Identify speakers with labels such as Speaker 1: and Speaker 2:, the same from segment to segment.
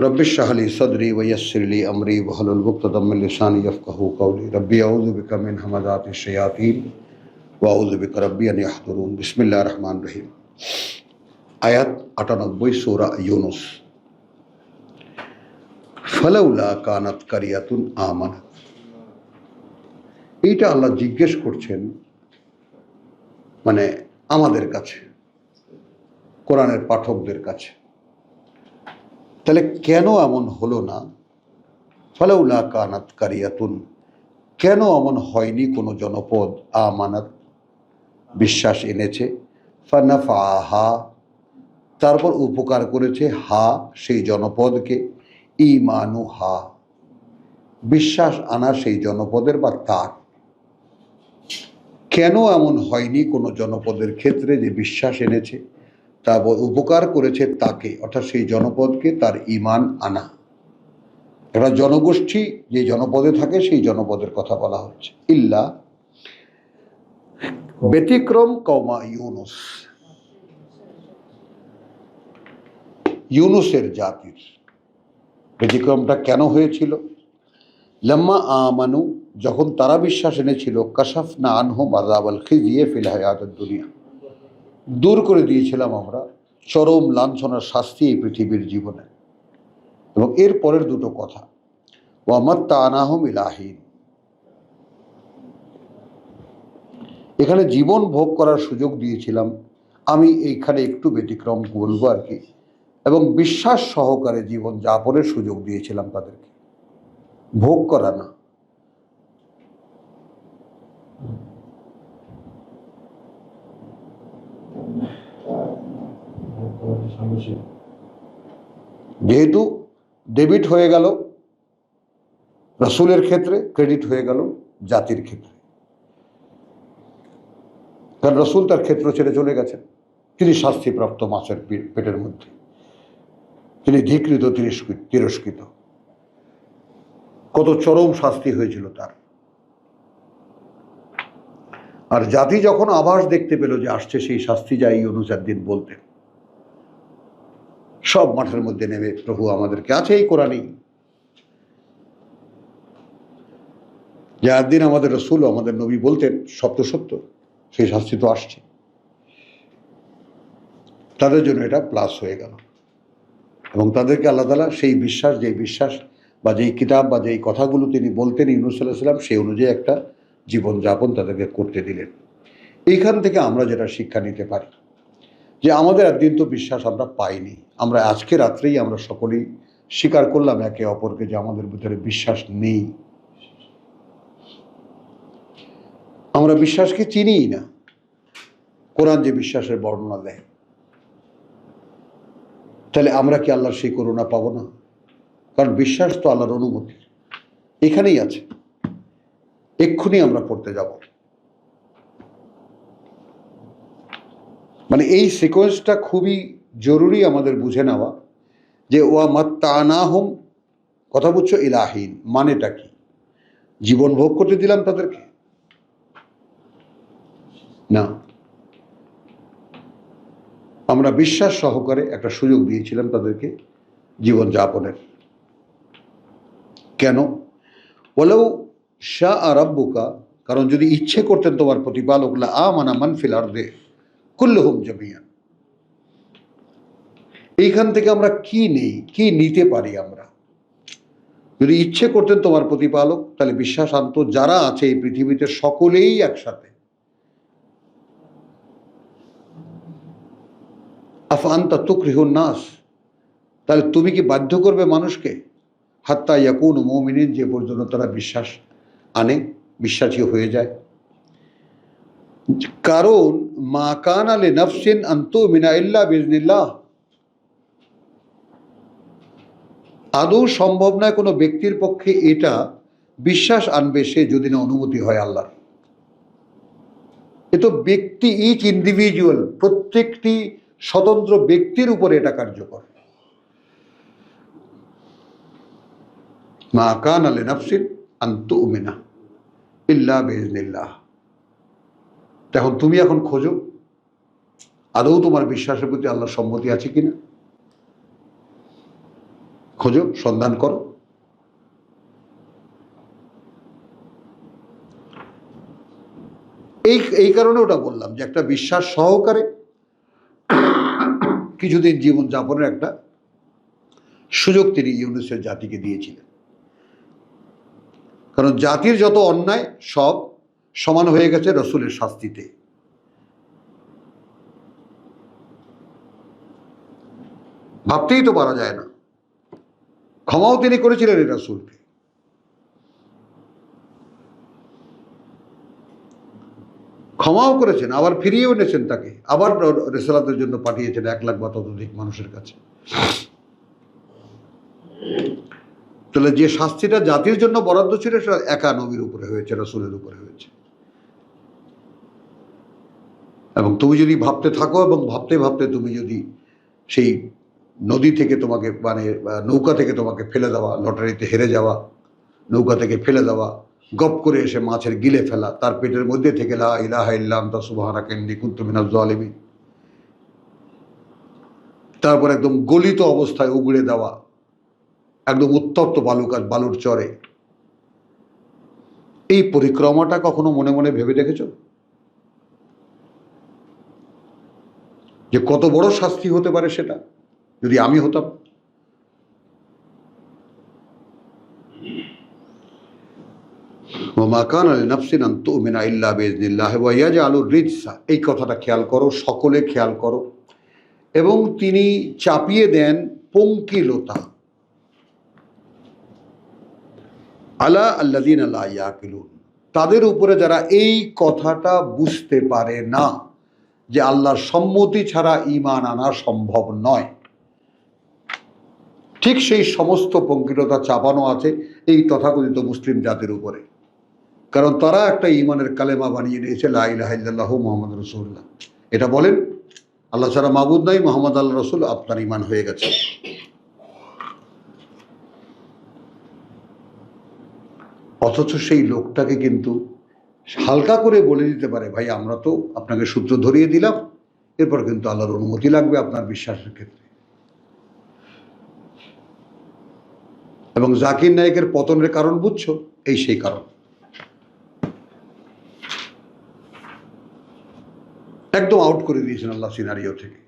Speaker 1: رب اشرح لي صدري ويسر لي امري واحلل عقدة من لساني يفقهوا قولي ربي اعوذ بك من همزات الشياطين واعوذ بك ربي ان يحضرون بسم الله الرحمن الرحيم আয়াত আটানব্বই সৌরা ইউনুস ফালাউলা কানাত কারিয়াতুন আমানাত এইটা আল্লাহ জিজ্ঞেস করছেন মানে আমাদের কাছে কোরআনের পাঠকদের কাছে তাহলে কেন এমন হলো না? ফালাউলা কানাত কারিয়াতুন, কেন এমন হয়নি কোনো জনপদ? আমানাত, বিশ্বাস এনেছে। ফানাফা হা তারপর উপকার করেছে হা, সেই জনপদকে। ইমানু হা, বিশ্বাস আনা সেই জনপদের বা তার। কেন এমন হয়নি কোনো জনপদের ক্ষেত্রে যে বিশ্বাস এনেছে? তারপর উপকার করেছে তাকে, অর্থাৎ সেই জনপদকে তার ইমান আনা। একটা জনগোষ্ঠী যে জনপদে থাকে, সেই জনপদের কথা বলা হচ্ছে। ইল্লা ব্যতিক্রম কৌমা ইউনুস। ইউনুসের জাতির। ব্যতিক্রমটা কেন হয়েছিল? লম্মা আমানু, যখন তারা বিশ্বাস এনেছিল কাশাফ না আনহম আজাবাল খিজিয়ে ফিল হায়াতের দুনিয়া। দূর করে দিয়েছিলাম আমরা চরম লাঞ্ছনার শাস্তি এই পৃথিবীর জীবনে। এবং এর পরের দুটো কথা ওয়ামার তানাহম ইলাহীন। এখানে জীবন ভোগ করার সুযোগ দিয়েছিলাম, আমি এইখানে একটু ব্যতিক্রম বলব আর কি। এবং বিশ্বাস সহকারে জীবন যাপনের সুযোগ দিয়েছিলাম তাদেরকে। ভোগ করা না। যেহেতু ডেবিট হয়ে গেল, রসুলের ক্ষেত্রে ক্রেডিট হয়ে গেল, জাতির ক্ষেত্রে। কারণ রসুল তার ক্ষেত্র ছেড়ে চলে গেছেন। তিনি শাস্তিপ্রাপ্ত মাছের পেটের মধ্যে। তিনি ধিকৃত তিরস্কৃত। কত চরম শাস্তি হয়েছিল তার। আর জাতি যখন আভাস দেখতে পেল যে আসছে সেই শাস্তি যা এই অনুযার দিন বলতেন। সব মাঠের মধ্যে নেমে প্রভু আমাদেরকে আছে এই কোরআনেই। যার দিন আমাদের রসুল আমাদের নবী বলতেন, সত্য সত্য, সেই শাস্তি তো আসছে। তাদের জন্য এটা প্লাস হয়ে গেল। এবং তাদেরকে আল্লাহ তালা সেই বিশ্বাস, যেই বিশ্বাস বা যেই কিতাব বা যেই কথাগুলো তিনি বলতেন ইউনুস সাল্লাম সেই অনুযায়ী একটা জীবনযাপন তাদেরকে করতে দিলেন। এইখান থেকে আমরা যেটা শিক্ষা নিতে পারি যে আমাদের একদিন তো বিশ্বাস আমরা পাইনি। আমরা আজকে রাত্রেই আমরা সকলেই স্বীকার করলাম একে অপরকে যে আমাদের ভিতরে বিশ্বাস নেই। আমরা বিশ্বাসকে চিনিই না। কোরআন যে বিশ্বাসের বর্ণনা দেয়। তাহলে আমরা কি আল্লাহর সেই করুণা পাবো না? কারণ বিশ্বাস তো আল্লাহর অনুমতি। এখানেই আছে। এক্ষুনি আমরা পড়তে যাব। মানে এই সিকোয়েন্সটা খুবই জরুরি আমাদের বুঝে নেওয়া যে, ওয়া মাত্তানাহম কথা বুঝছ, ইলাহীন মানেটা কি? জীবন ভোগ করতে দিলাম তাদেরকে? না। আমরা বিশ্বাস সহকারে একটা সুযোগ দিয়েছিলাম তাদেরকে জীবন যাপনের। কেন? বলেও শাহ আরব্বুকা কারণ যদি ইচ্ছে করতেন তোমার প্রতিপালক, লা আমানা মানফিল আর্দে। কুল্লহুম জমিয়ান এইখান থেকে আমরা কি নেই, কি নিতে পারি আমরা? যদি ইচ্ছে করতেন তোমার প্রতিপালক, তাহলে বিশ্বাস আনত যারা আছে এই পৃথিবীতে সকলেই একসাথে। আফান্তা তুকরিহুন নাস, তাহলে তুমি কি বাধ্য করবে মানুষকে? হাত্তা ইয়াকুন মৌমিনের যে পর্যন্ত তারা বিশ্বাস আনে, বিশ্বাসী হয়ে যায়। কারণ, মা কান আলে নফসিন আন্তু মিনা ইল্লা বিজনিল্লাহ আদৌ সম্ভব নয় কোনো ব্যক্তির পক্ষে এটা বিশ্বাস আনবে সে যদি না অনুমতি হয় আল্লাহর। এ তো ব্যক্তি ইচ ইন্ডিভিজুয়াল প্রত্যেকটি স্বতন্ত্র ব্যক্তির উপরে এটা কার্যকর। মা কান আলে নফসিন আন্তু মিনা ইল্লা বেজনিল্লাহ এখন তুমি এখন খোঁজো। আদৌ তোমার বিশ্বাসের প্রতি আল্লাহর সম্মতি আছে কিনা? খোঁজো, সন্ধান করো। এই এই কারণে ওটা বললাম যে একটা বিশ্বাস সহকারে কিছুদিন জীবন যাপনের একটা সুযোগ তিনি ইউনুসের জাতিকে দিয়েছিলেন। কারণ জাতির যত অন্যায় সব সমান হয়ে গেছে রসুলের শাস্তিতে। ভাবতেই তো পারা যায় না। ক্ষমাও তিনি করেছিলেন এই রসুলকে। ক্ষমাও করেছেন, আবার ফিরিয়েও এনেছেন তাকে। আবার রেসালাতের জন্য পাঠিয়েছেন এক লাখ বা ততোধিক মানুষের কাছে। তাহলে যে শাস্তিটা জাতির জন্য বরাদ্দ ছিল, সেটা একা নবীর উপরে হয়েছে, রসুলের উপরে হয়েছে। এবং তুমি যদি ভাবতে থাকো এবং ভাবতে ভাবতে তুমি যদি সেই নদী থেকে তোমাকে মানে নৌকা থেকে তোমাকে ফেলে দেওয়া, লটারিতে হেরে যাওয়া, নৌকা থেকে ফেলে দেওয়া, গপ করে এসে মাছের গিলে ফেলা, তার পেটের মধ্যে থেকে লা ইলাহা ইল্লাম তা সুবাহানা কেন্দ্রি কুন্তু মিনাজ জালিমিন তারপর একদম গলিত অবস্থায় উগড়ে দেওয়া, একদম উত্তপ্ত বালুকার বালুর চরে। এই পরিক্রমাটা কখনো মনে মনে ভেবে দেখেছ? যে কত বড় শাস্তি হতে পারে সেটা, যদি আমি হতাম। নফসিন এই কথাটা খেয়াল করো, সকলে খেয়াল করো। এবং তিনি চাপিয়ে দেন পঙ্কিলতা। আলা আল্লাদিন আল্লাহ ইয়াকিলুন। তাদের উপরে যারা এই কথাটা বুঝতে পারে না যে আল্লাহর সম্মতি ছাড়া ঈমান আনা সম্ভব নয়। ঠিক সেই সমস্ত পঙ্কিলতা চাপানো আছে এই তথাকথিত মুসলিম জাতির উপরে। কারণ তারা একটা ঈমানের কালেমা বানিয়ে নিয়েছে লা ইলাহা ইল্লাল্লাহ মোহাম্মদ রসুল্লাহ এটা বলেন, আল্লাহ ছাড়া মাবুদ নাই, মোহাম্মদ আল্লাহ রসুল, আপনার ঈমান হয়ে গেছে। অথচ সেই লোকটাকে কিন্তু হালকা করে বলে দিতে পারে, ভাই, আমরা তো আপনাকে সূত্র ধরিয়ে দিলাম, এরপর কিন্তু আল্লাহর অনুমতি লাগবে আপনার বিশ্বাসের ক্ষেত্রে। এবং জাকির নায়কের পতনের কারণ বুঝছ? এই সেই কারণ। একদম আউট করে দিয়েছেন আল্লাহ সিনারিও থেকে।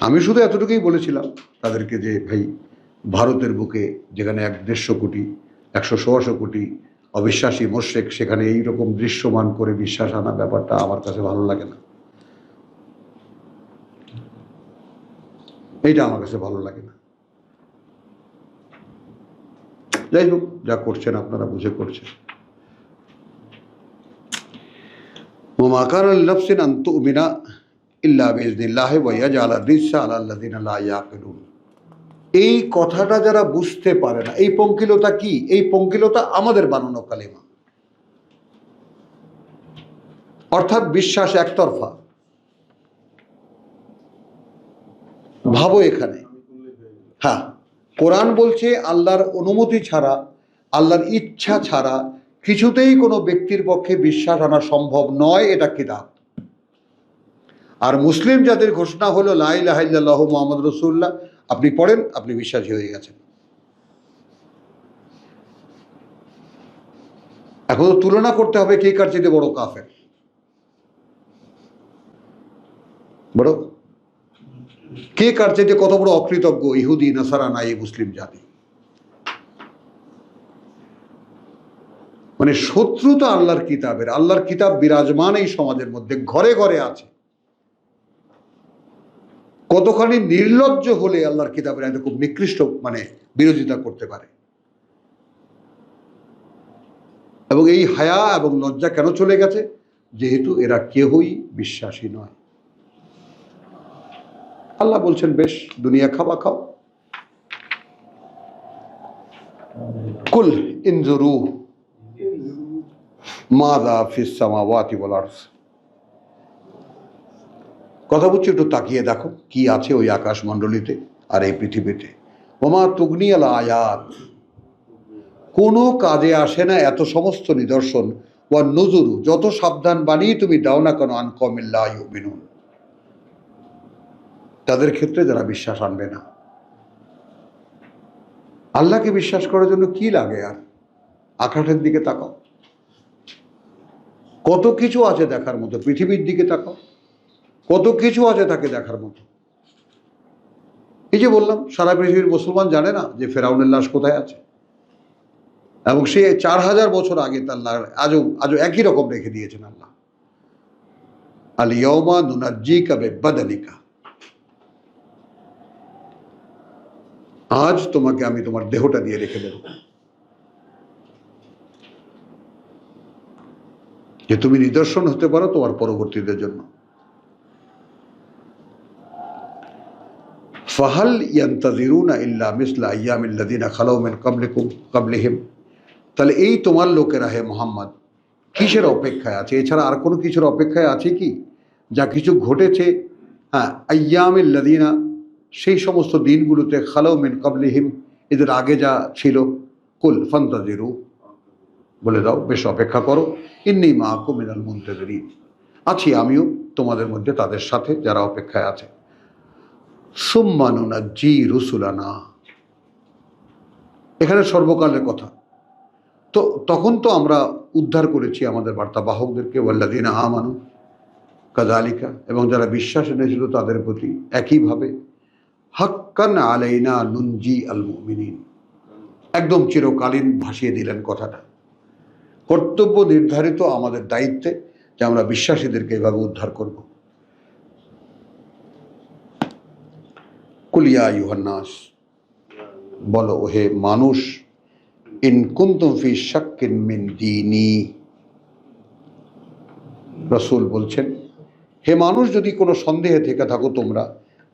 Speaker 1: আমি শুধু এতটুকুই বলেছিলাম তাদেরকে যে, ভাই ভারতের বুকে যেখানে এক দেড়শো কোটি, একশো সোয়াশো কোটি অবিশ্বাসী মোশেক সেখানে এই রকম দৃশ্যমান করে বিশ্বাস আনা ব্যাপারটা আমার কাছে ভালো লাগে না। এইটা আমার কাছে ভালো লাগে না। যাই হোক, যা করছেন আপনারা বুঝে করছেন। ইল্লা বিজনিল্লাহ ওয়াইয়াজাল রিসা আলাল্লাযিনা লা ইয়াকিলুন। এই কথাটা যারা বুঝতে পারে না, এই পঙ্কিলতা কি? এই পঙ্কিলতা আমাদের বানানো কালিমা। অর্থাৎ বিশ্বাস একতরফা। ভাবো এখানে। হ্যাঁ কোরআন বলছে, আল্লাহর অনুমতি ছাড়া, আল্লাহর ইচ্ছা ছাড়া কিছুতেই কোনো ব্যক্তির পক্ষে বিশ্বাস আনা সম্ভব নয়, এটা কিতাব আর মুসলিম যাদের ঘোষণা হলো লাইলাহ মোহাম্মদ রসুল্লাহ আপনি পড়েন, আপনি বিশ্বাসী হয়ে গেছেন। এখন তুলনা করতে হবে কে কার চেয়ে বড় কাফের। বড় কে কার চেয়ে কত বড় অকৃতজ্ঞ ইহুদি, নাসারা না এই মুসলিম জাতি। মানে শত্রুতা আল্লাহর কিতাবের, আল্লাহর কিতাব বিরাজমান এই সমাজের মধ্যে, ঘরে ঘরে আছে। কতখানি নির্লজ্জ হলে আল্লাহর কিতাবের এত খুব নিকৃষ্ট মানে বিরোধিতা করতে পারে। এবং এই হায়া এবং লজ্জা কেন চলে গেছে? যেহেতু এরা কেহই বিশ্বাসী নয়। আল্লাহ বলছেন, বেশ, দুনিয়া খাওয়া খাও। কুল ইনজুরু মাদা ফিস সামাওয়াতি ওয়াল আরদ। কথা বলছি একটু তাকিয়ে দেখো কি আছে ওই আকাশমণ্ডলীতে আর এই পৃথিবীতে। ওমা তুগনি আলা আয়াত। কোনো কাজে আসে না এত সমস্ত নিদর্শন। ওয়া নজরু যত সাবধান বানিয়ে তুমি দাও না কেন আনকমিল্লা ইউমিনুন। তাদের ক্ষেত্রে যারা বিশ্বাস আনবে না। আল্লাহকে বিশ্বাস করার জন্য কি লাগে আর? আকাশের দিকে তাকাও। কত কিছু আছে দেখার মতো, পৃথিবীর দিকে তাকাও। কত কিছু আছে তাকে দেখার মতো। এই যে বললাম, সারা পৃথিবীর মুসলমান জানে না যে ফেরাউনের লাশ কোথায় আছে। এবং সে চার হাজার বছর আগে তার লা- আজও আজও একই রকম রেখে দিয়েছেন আল্লাহ। আলিয়মা নুনাজ্জি কাবে বদলিকা আজ তোমাকে আমি তোমার দেহটা দিয়ে রেখে দেব। যে তুমি নিদর্শন হতে পারো তোমার পরবর্তীদের জন্য। ফাহাল ইয়ান্তাজিরুনা ইল্লা মিসলা আইয়ামিল্লাদিনা খালাউ মিন কাবলিকুম কাবলিহিম তাহলে এই তোমার লোকেরা হে মোহাম্মদ, কিসের অপেক্ষায় আছে? এছাড়া আর কোনো কিছুর অপেক্ষায় আছে কি? যা কিছু ঘটেছে হ্যাঁ আয়ামিল্লাদিনা সেই সমস্ত দিনগুলোতে খালাউ মিন কাবলিহিম এদের আগে যা ছিল, কুল ফান্তাজিরু বলে দাও, বেশ অপেক্ষা করো। ইন্নি মা কুমিনাল মুন্তেজরিন আছি আমিও তোমাদের মধ্যে তাদের সাথে যারা অপেক্ষায় আছে। সুম্মানুনা জি রুসুলানা। এখানে সর্বকালের কথা। তো তখন তো আমরা উদ্ধার করেছি আমাদের বার্তাবাহকদেরকে ওয়াল্লাদিন আমানু কাজালিকা এবং যারা বিশ্বাস এনেছিল তাদের প্রতি একইভাবে, হাক্কান আলাইনা নুনজি আল মুমিনিন। একদম চিরকালীন ভাসিয়ে দিলেন কথাটা। কর্তব্য নির্ধারিত আমাদের দায়িত্বে যে আমরা বিশ্বাসীদেরকে এভাবে উদ্ধার করব। কুলিয়া ইউহান্নাস বলো, হে মানুষ, ইন কুন্তুম ফি শাক্কিন মিন রসুল বলছেন, হে মানুষ, যদি কোনো সন্দেহে থেকে থাকো তোমরা,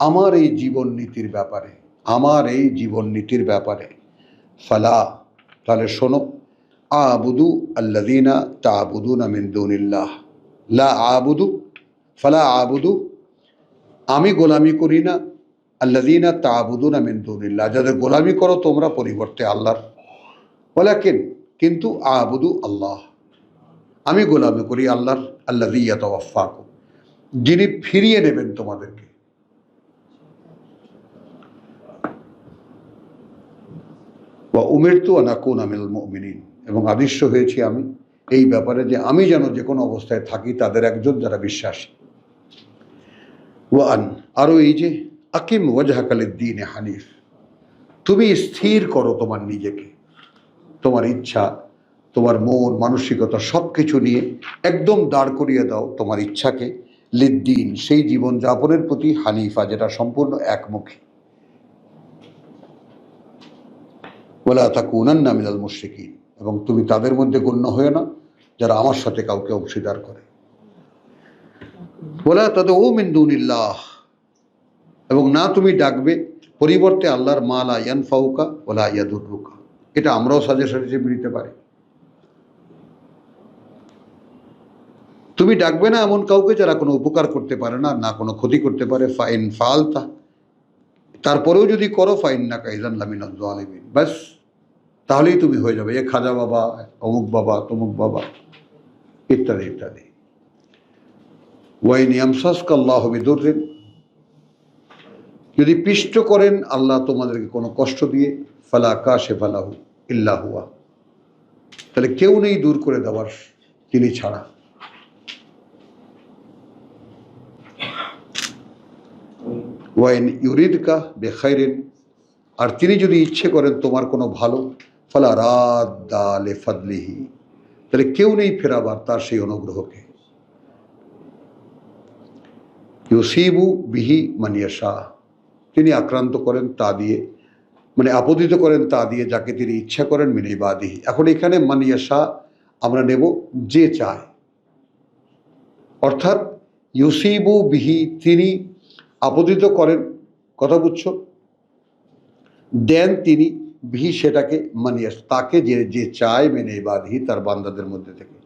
Speaker 1: আমার এই জীবন নীতির ব্যাপারে, আমার এই জীবন নীতির ব্যাপারে, ফালা, তাহলে শোনো, আবুদু আল্লাদিনা না মিন দুনিল্লাহ। লা আবুদু, ফালা আবুদু, আমি গোলামি করি না আল্লাদিনা তাবুদু না মিন দুনিল্লাহ, যাদের গোলামি করো তোমরা পরিবর্তে আল্লাহর। ওলাকিন কিন্তু আবুদু আল্লাহ। আমি গোলামি করি আল্লাহর আল্লাহ ইয়াতওয়াফাকুম যিনি ফিরিয়ে নেবেন তোমাদেরকে। বা উমেরতু আনাকুন আমিল মুমিনিন। এবং আদিশ্য হয়েছি আমি এই ব্যাপারে যে আমি যেন যে কোনো অবস্থায় থাকি, তাদের একজন যারা বিশ্বাসী। ওয়ান আরও এই যে আকিম ওয়াজহাকালের দিন হানিফ। তুমি স্থির করো তোমার নিজেকে। তোমার ইচ্ছা, তোমার মন, মানসিকতা সব কিছু নিয়ে একদম দাঁড় করিয়ে দাও তোমার ইচ্ছাকে। লিদ্দিন, সেই জীবন যাপনের প্রতি হানিফা যেটা সম্পূর্ণ একমুখী। বলে তাকুনান্না মিনাল মুশরিকিন। এবং তুমি তাদের মধ্যে গণ্য হয়ে না, যারা আমার সাথে কাউকে অংশীদার করে। বলে তাদের ও মিন্দুনিল্লাহ এবং না তুমি ডাকবে, পরিবর্তে আল্লাহর মালা ইয়ান ফাউকা ওলা ইয়াদুরুকা এটা আমরাও সাজেশন হিসেবে নিতে পারি। তুমি ডাকবে না এমন কাউকে যারা কোনো উপকার করতে পারে না না কোনো ক্ষতি করতে পারে, ফাইন ফালতা। তারপরেও যদি করো, ফাইন না কাইজান লামিন ব্যাস, তাহলেই তুমি হয়ে যাবে। এ খাজা বাবা, অমুক বাবা, তমুক বাবা, ইত্যাদি ইত্যাদি। ওয়াইন ইয়ামসাসকা আল্লাহ বিদুরিন যদি পিষ্ট করেন, আল্লাহ তোমাদেরকে কোনো কষ্ট দিয়ে, ফালা কাশে ফালাহু ইল্লা হুয়া। তাহলে কেউ নেই দূর করে দেওয়ার, তিনি ছাড়া। ওয়াইন ইউরিদকা বেখাইরেন, আর তিনি যদি ইচ্ছে করেন তোমার কোনো ভালো, ফালা রাদ্দা লে ফাদলিহি তাহলে কেউ নেই ফেরাবার তার সেই অনুগ্রহকে। ইউসিবু বিহি মানিয়া শাহ তিনি আক্রান্ত করেন তা দিয়ে মানে আপদিত করেন তা দিয়ে, যাকে তিনি ইচ্ছা করেন মিনি বাদিহি এখন এখানে মানিয়া শাহ আমরা নেব যে চায়। অর্থাৎ ইউসিবু বিহি, তিনি আপদিত করেন, কথা বুঝছ? দেন তিনি বিহি সেটাকে মানিয়া তাকে যে যে চায় মেনে বাদিহি তার বান্দাদের মধ্যে থেকে।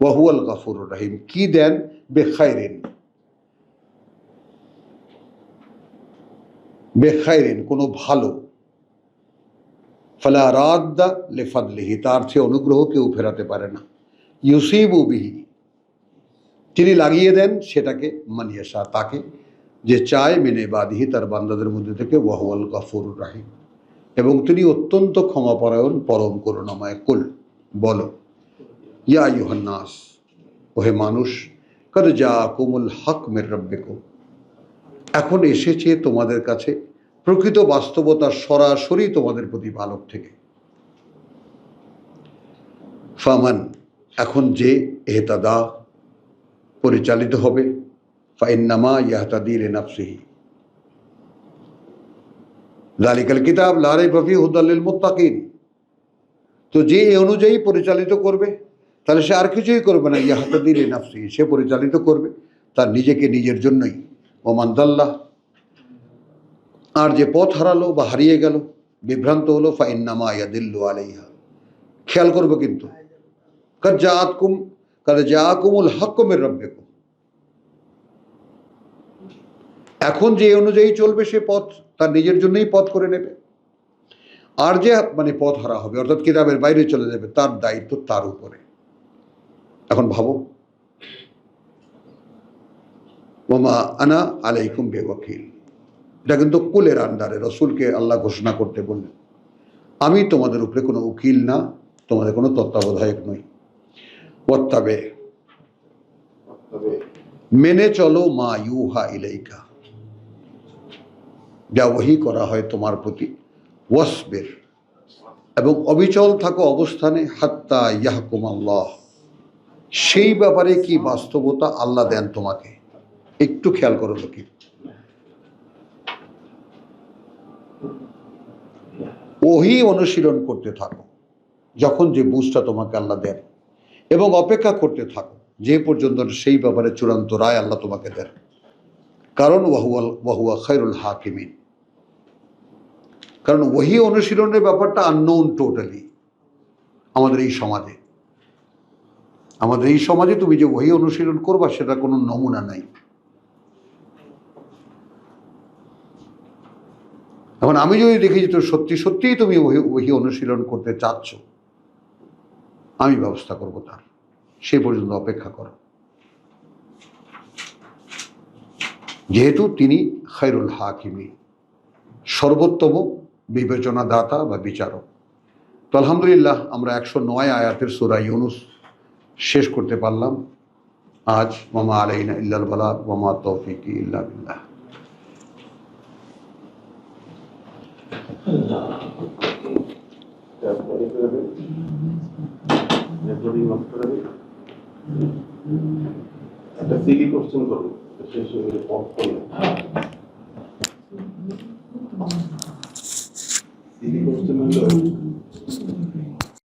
Speaker 1: ওয়াহুয়াল গাফুর রাহিম, কি দেন? বেখাইরেন বেখাইরেন, কোনো ভালো। ফালা রাদ্দা লেফাদলিহি, তার সে অনুগ্রহ কেউ ফেরাতে পারে না। ইউসিবু বিহি, তিনি লাগিয়ে দেন সেটাকে মানিয়াশা তাকে, যে চায় মেনে বাদিহি, তার বান্দাদের মধ্যে থেকে ওয়াহওয়াল গাফুর রাহিম। এবং তিনি অত্যন্ত ক্ষমাপরায়ণ, পরম করুণাময়, কুল, বলো, ইয়া ইউহান্নাস ওহে মানুষ কর যা কুমুল হক মের রব্বেকুম। এখন এসেছে তোমাদের কাছে প্রকৃত বাস্তবতা সরাসরি তোমাদের প্রতি বালক থেকে। ফামান, এখন যে এহতাদা পরিচালিত হবে, ফাইন্নামা ইয়াহতাদিল নাফসিহি জালিকাল কিতাব লারে বফি হুদাল্লিল মুত্তাকিন। তো যে এই অনুযায়ী পরিচালিত করবে, তাহলে সে আর কিছুই করবে না ইয়াহতাদিল নাফসি সে পরিচালিত করবে, তার নিজেকে নিজের জন্যই। ওমান্দাল্লাহ আর যে পথ হারালো বা হারিয়ে গেল, বিভ্রান্ত হলো, ফাইন্নামা ইয়াদিল্লু আলাইহা। খেয়াল করব কিন্তু। কাদ জাআতকুম, কাদ জাআকুমুল হাক্কুমের রব্বেকুম। এখন যে অনুযায়ী চলবে সে পথ, তার নিজের জন্যই পথ করে নেবে। আর যে মানে পথ হারা হবে, অর্থাৎ কিতাবের বাইরে চলে যাবে, তার দায়িত্ব তার উপরে। এখন ভাবো ওমা আনা আলাইকুম বেওয়াকিল। এটা কিন্তু কুলের আন্ডারে, রসুলকে আল্লাহ ঘোষণা করতে বললেন। আমি তোমাদের উপরে কোনো উকিল না, তোমাদের কোনো তত্ত্বাবধায়ক নই। ওত্তাবে
Speaker 2: তবে
Speaker 1: মেনে চলো মা ইউহা ইলাইকা। যা ওহি করা হয় তোমার প্রতি, ওয়াসবের। এবং অবিচল থাকো অবস্থানে, হাত্তা ইয়াহকুম আল্লাহ সেই ব্যাপারে কি বাস্তবতা আল্লাহ দেন তোমাকে। একটু খেয়াল করো লোকে। ওহি অনুশীলন করতে থাকো, যখন যে বুঝটা তোমাকে আল্লাহ দেন, এবং অপেক্ষা করতে থাকো, যে পর্যন্ত সেই ব্যাপারে চূড়ান্ত রায় আল্লাহ তোমাকে দেন। কারণ ওয়াহুয়াল, ওয়াহুয়া খায়রুল হাকিমিন। কারণ ওহি অনুশীলনের ব্যাপারটা আননোন টোটালি আমাদের এই সমাজে। আমাদের এই সমাজে তুমি যে ওহি অনুশীলন করবা সেটা কোনো নমুনা নাই। এখন আমি যদি দেখি যে তো সত্যি সত্যিই তুমি ওহি ওহি অনুশীলন করতে চাচ্ছ, আমি ব্যবস্থা করব তার। সে পর্যন্ত অপেক্ষা করো। যেহেতু তিনি খায়রুল হাকিমি, সর্বোত্তম বিবেচনা দাতা বা বিচারক। তো আলহামদুলিল্লাহ, আমরা একশো নয় আয়াতের সুরা ইউনুস শেষ করতে পারলাম। আজ মামা আলাইনা ইল্লাল বালাগ মামা তৌফিক ইল্লা বিল্লাহ
Speaker 2: তারপরে করে রেকর্ডিং অফ করে একটা সিলি কোশ্চেন করব শেষ হয়ে অফ করলে সিলি কোশ্চেন হলো